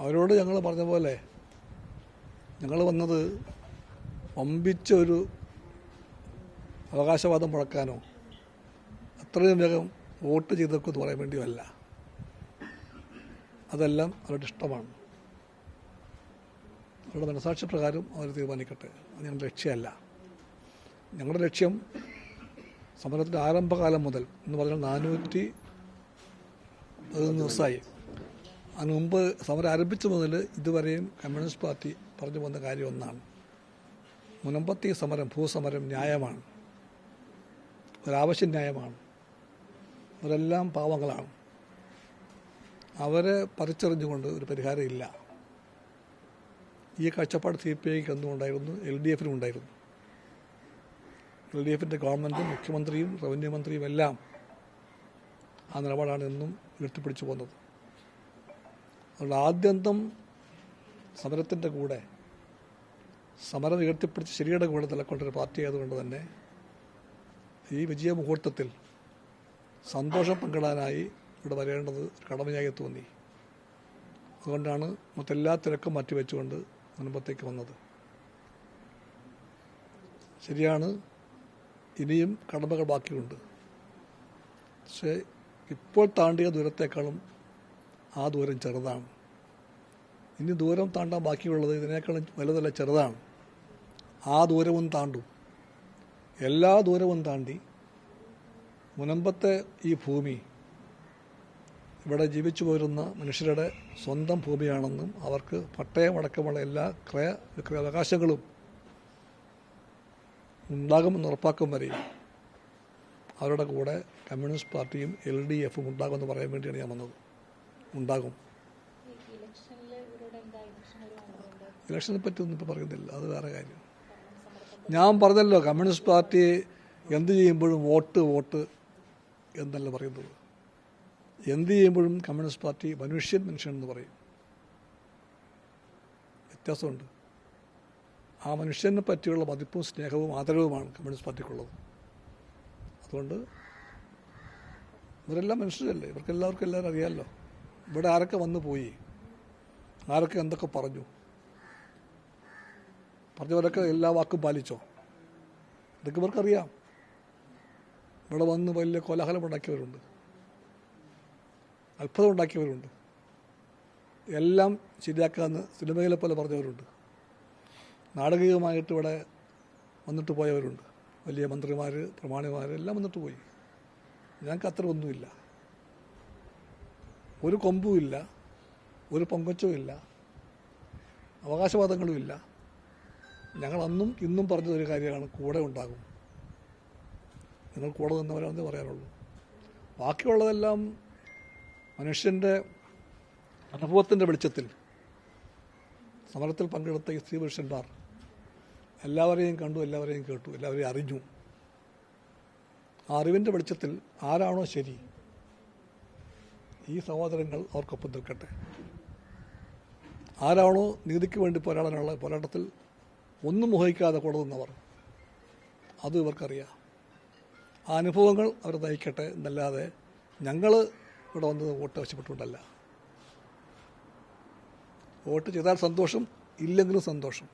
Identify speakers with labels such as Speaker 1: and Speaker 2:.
Speaker 1: അവരോട് ഞങ്ങൾ പറഞ്ഞ പോലെ ഞങ്ങൾ വന്നത് വമ്പിച്ച ഒരു അവകാശവാദം മുഴക്കാനോ അത്രയും വേഗം വോട്ട് ചെയ്തേക്കെന്ന് പറയാൻ വേണ്ടിയല്ല അതെല്ലാം അവരുടെ ഇഷ്ടമാണ്. അവരുടെ മനസാക്ഷി പ്രകാരം അവർ തീരുമാനിക്കട്ടെ. അത് ഞങ്ങളുടെ ലക്ഷ്യമല്ല. ഞങ്ങളുടെ ലക്ഷ്യം സമരത്തിന്റെ ആരംഭകാലം മുതൽ എന്ന് പറഞ്ഞാൽ നാനൂറ്റി പതിനൊന്ന് ദിവസമായി അതിന് മുമ്പ് സമരം ആരംഭിച്ച മുതൽ ഇതുവരെയും കമ്മ്യൂണിസ്റ്റ് പാർട്ടി പറഞ്ഞു വന്ന കാര്യം ഒന്നാണ്. മുനമ്പത്തി സമരം ഭൂസമരം ന്യായമാണ്. ഒരാവശ്യം ന്യായമാണ്. അവരെല്ലാം പാവങ്ങളാണ്. അവരെ പറിച്ചെറിഞ്ഞുകൊണ്ട് ഒരു പരിഹാരമില്ല ഈ കാഴ്ചപ്പാട് സി പി ഐക്ക് അന്നും ഉണ്ടായിരുന്നു എൽ ഡി എഫിനും ഉണ്ടായിരുന്നു. എൽ ഡി എഫിന്റെ ഗവൺമെന്റും മുഖ്യമന്ത്രിയും റവന്യൂ മന്ത്രിയും എല്ലാം ആ നിലപാടാണ് എന്നും ഉയർത്തിപ്പിടിച്ചു പോകുന്നത്. അതുകൊണ്ട് ആദ്യന്തം സമരത്തിന്റെ കൂടെ സമരം ഉയർത്തിപ്പിടിച്ച് ശരിയുടെ കൂടെ നിലക്കൊണ്ടൊരു പാർട്ടി ആയതുകൊണ്ട് തന്നെ ഈ വിജയ മുഹൂർത്തത്തിൽ സന്തോഷം പങ്കിടാനായി ഇവിടെ വരേണ്ടത് കടമയായി തോന്നി. അതുകൊണ്ടാണ് മറ്റെല്ലാ തിരക്കും മാറ്റിവെച്ചുകൊണ്ട് മുൻപത്തേക്ക് വന്നത്. ശരിയാണ് ഇനിയും കടമകൾ ബാക്കിയുണ്ട്. പക്ഷേ ഇപ്പോൾ താണ്ടിയ ദൂരത്തേക്കാളും ആ ദൂരം ചെറുതാണ്. ഇനി ദൂരം താണ്ടാൻ ബാക്കിയുള്ളത് ഇതിനേക്കാളും വലുതല്ല ചെറുതാണ്. ആ ദൂരവും താണ്ടും. എല്ലാ ദൂരവും താണ്ടി മുനമ്പത്തെ ഈ ഭൂമി ഇവിടെ ജീവിച്ചു പോരുന്ന മനുഷ്യരുടെ സ്വന്തം ഭൂമിയാണെന്നും അവർക്ക് പട്ടയം അടക്കമുള്ള എല്ലാ ക്രയ വിക്രയാവകാശങ്ങളും ഉണ്ടാകുമെന്ന് ഉറപ്പാക്കും വരെയും അവരുടെ കൂടെ കമ്മ്യൂണിസ്റ്റ് പാർട്ടിയും എൽ ഡി എഫും ഉണ്ടാകുമെന്ന് പറയാൻ വേണ്ടിയാണ് ഞാൻ വന്നത്. ഉണ്ടാകും. ഇലക്ഷനെ പറ്റി ഒന്നും ഇപ്പോൾ പറയുന്നില്ല. അത് വേറെ കാര്യം. ഞാൻ പറഞ്ഞല്ലോ കമ്മ്യൂണിസ്റ്റ് പാർട്ടി എന്ത് ചെയ്യുമ്പോഴും വോട്ട് വോട്ട് എന്നല്ല പറയുന്നത്. എന്ത് ചെയ്യുമ്പോഴും കമ്മ്യൂണിസ്റ്റ് പാർട്ടി മനുഷ്യൻ മനുഷ്യൻ എന്ന് പറയും. വ്യത്യാസമുണ്ട്. ആ മനുഷ്യനെ പറ്റിയുള്ള മതിപ്പും സ്നേഹവും ആദരവുമാണ് കമ്മ്യൂണിസ്റ്റ് പാർട്ടിക്കുള്ളത്. അതുകൊണ്ട് ഇവരെല്ലാം മനുഷ്യരല്ലേ? ഇവർക്കെല്ലാവർക്കും എല്ലാവരും അറിയാമല്ലോ ഇവിടെ ആരൊക്കെ വന്നു പോയി? ആരൊക്കെ എന്തൊക്കെ പറഞ്ഞു? പറഞ്ഞവരൊക്കെ എല്ലാ വാക്കും പാലിച്ചോ? ഇതൊക്കെ ഇവർക്കറിയാം. ഇവിടെ വന്ന് വലിയ കോലാഹലം ഉണ്ടാക്കിയവരുണ്ട്. അത്ഭുതം ഉണ്ടാക്കിയവരുണ്ട്. എല്ലാം ശരിയാക്കാമെന്ന് സിനിമയിലെ പോലെ പറഞ്ഞവരുണ്ട്. നാടകീയമായിട്ട് ഇവിടെ വന്നിട്ട് പോയവരുണ്ട്. വലിയ മന്ത്രിമാർ പ്രമാണിമാർ എല്ലാം വന്നിട്ട് പോയി. ഞങ്ങൾക്ക് അത്ര ഒന്നുമില്ല. ഒരു കൊമ്പുമില്ല ഒരു പൊങ്കച്ചവും ഇല്ല അവകാശവാദങ്ങളുമില്ല ഞങ്ങൾ അന്നും ഇന്നും പറഞ്ഞ ഒരു കാര്യമാണ് കൂടെ ഉണ്ടാകും. നിങ്ങൾ കൂടെ നിന്നവരാണെന്ന് പറയാനുള്ളൂ. ബാക്കിയുള്ളതെല്ലാം മനുഷ്യന്റെ അനുഭവത്തിന്റെ വെളിച്ചത്തിൽ സമരത്തിൽ പങ്കെടുത്ത ഈ സ്ത്രീ പുരുഷന്മാർ എല്ലാവരെയും കണ്ടു എല്ലാവരെയും കേട്ടു എല്ലാവരെയും അറിഞ്ഞു. ആ അറിവിന്റെ വെളിച്ചത്തിൽ ആരാണോ ശരി ഈ സഹോദരങ്ങൾ അവർക്കൊപ്പം നിൽക്കട്ടെ. ആരാണോ നീതിക്ക് വേണ്ടി പോരാടാനുള്ള പോരാട്ടത്തിൽ ഒന്നും മോഹിക്കാതെ കൂടെ നിന്നവർ അത് ഇവർക്കറിയാം. ആ അനുഭവങ്ങൾ അവർ നയിക്കട്ടെ എന്നല്ലാതെ ഞങ്ങൾ ഇവിടെ വന്നത് വോട്ട് ആവശ്യപ്പെട്ടുകൊണ്ടല്ല. വോട്ട് ചെയ്താൽ സന്തോഷം ഇല്ലെങ്കിലും സന്തോഷം.